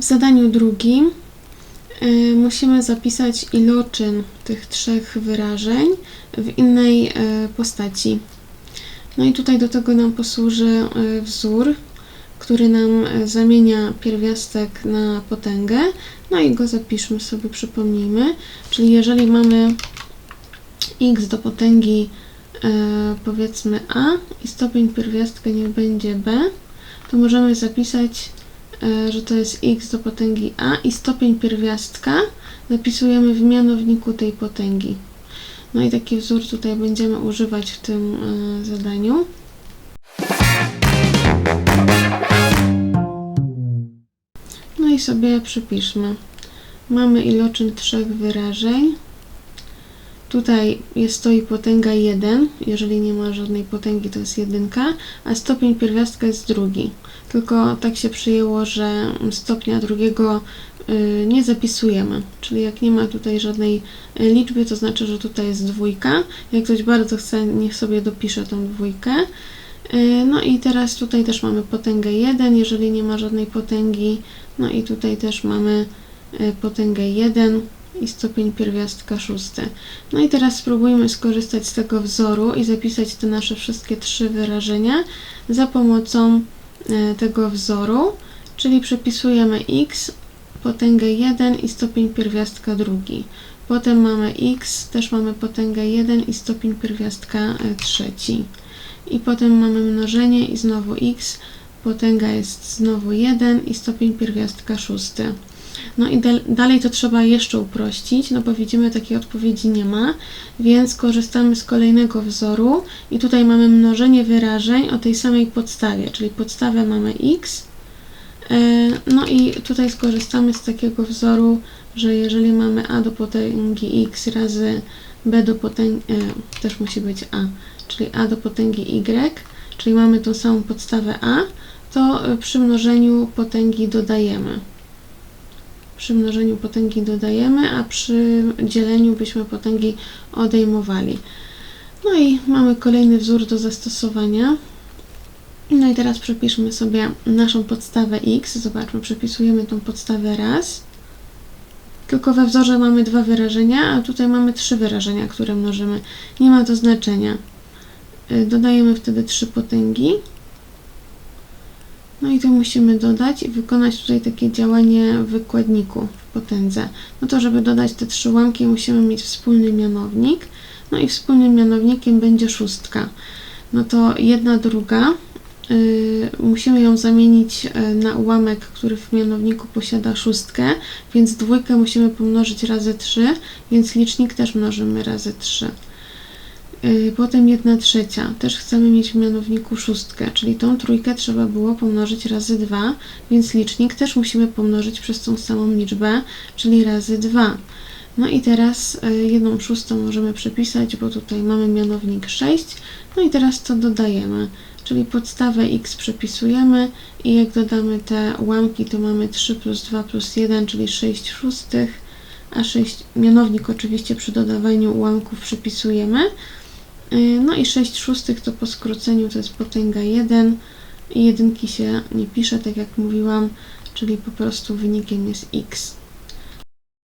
W zadaniu drugim y, musimy zapisać iloczyn tych trzech wyrażeń w innej y, postaci. No i tutaj do tego nam posłuży y, wzór, który nam zamienia pierwiastek na potęgę. No i go zapiszmy sobie, przypomnijmy. Czyli jeżeli mamy x do potęgi powiedzmy a i stopień pierwiastka niech będzie b, to możemy zapisać, że to jest x do potęgi a i stopień pierwiastka zapisujemy w mianowniku tej potęgi. No i taki wzór tutaj będziemy używać w tym e, zadaniu. No i sobie przypiszmy. Mamy iloczyn trzech wyrażeń. Tutaj jest stoi potęga 1, jeżeli nie ma żadnej potęgi to jest jedynka, a stopień pierwiastka jest drugi. Tylko tak się przyjęło, że stopnia drugiego y, nie zapisujemy. Czyli jak nie ma tutaj żadnej y, liczby, to znaczy, że tutaj jest dwójka. Jak ktoś bardzo chce, niech sobie dopisze tą dwójkę. Y, No i teraz tutaj też mamy potęgę 1, jeżeli nie ma żadnej potęgi. No i tutaj też mamy potęgę 1 i stopień pierwiastka szósty. No i teraz spróbujmy skorzystać z tego wzoru i zapisać te nasze wszystkie trzy wyrażenia za pomocą e, tego wzoru, czyli przepisujemy x, potęgę 1 i stopień pierwiastka drugi. Potem mamy x, też mamy potęgę 1 i stopień pierwiastka e, trzeci. I potem mamy mnożenie i znowu x, potęga jest znowu 1 i stopień pierwiastka szósty. No i dal- dalej to trzeba jeszcze uprościć, no bo widzimy, takiej odpowiedzi nie ma, więc korzystamy z kolejnego wzoru i tutaj mamy mnożenie wyrażeń o tej samej podstawie, czyli podstawę mamy x, e, no i tutaj skorzystamy z takiego wzoru, że jeżeli mamy a do potęgi x razy b do potęgi, e, też musi być a, czyli a do potęgi y, czyli mamy tą samą podstawę a, to e, przy mnożeniu potęgi dodajemy przy mnożeniu potęgi dodajemy, a przy dzieleniu byśmy potęgi odejmowali. No i mamy kolejny wzór do zastosowania. No i teraz przepiszmy sobie naszą podstawę x. Zobaczmy, przepisujemy tą podstawę raz. Tylko we wzorze mamy dwa wyrażenia, a tutaj mamy trzy wyrażenia, które mnożymy. Nie ma to znaczenia. Y, Dodajemy wtedy trzy potęgi. No i to musimy dodać i wykonać tutaj takie działanie w wykładniku w potędze. No to żeby dodać te trzy ułamki musimy mieć wspólny mianownik. No i wspólnym mianownikiem będzie szóstka. No to jedna druga. Yy, musimy ją zamienić yy, na ułamek, który w mianowniku posiada szóstkę, więc dwójkę musimy pomnożyć razy 3, więc licznik też mnożymy razy 3. Yy, Potem jedna trzecia. Też chcemy mieć w mianowniku szóstkę, czyli tą trójkę trzeba było pomnożyć razy 2, więc licznik też musimy pomnożyć przez tą samą liczbę, czyli razy 2. No i teraz y, jedną szóstą możemy przepisać, bo tutaj mamy mianownik 6. No i teraz to dodajemy, czyli podstawę x przepisujemy i jak dodamy te ułamki, to mamy 3 plus 2 plus 1, czyli 6 szóstych, a 6 mianownik oczywiście przy dodawaniu ułamków przepisujemy. Y, No i 6 szóstych to po skróceniu to jest potęga 1 i jedynki się nie pisze, tak jak mówiłam, czyli po prostu wynikiem jest x.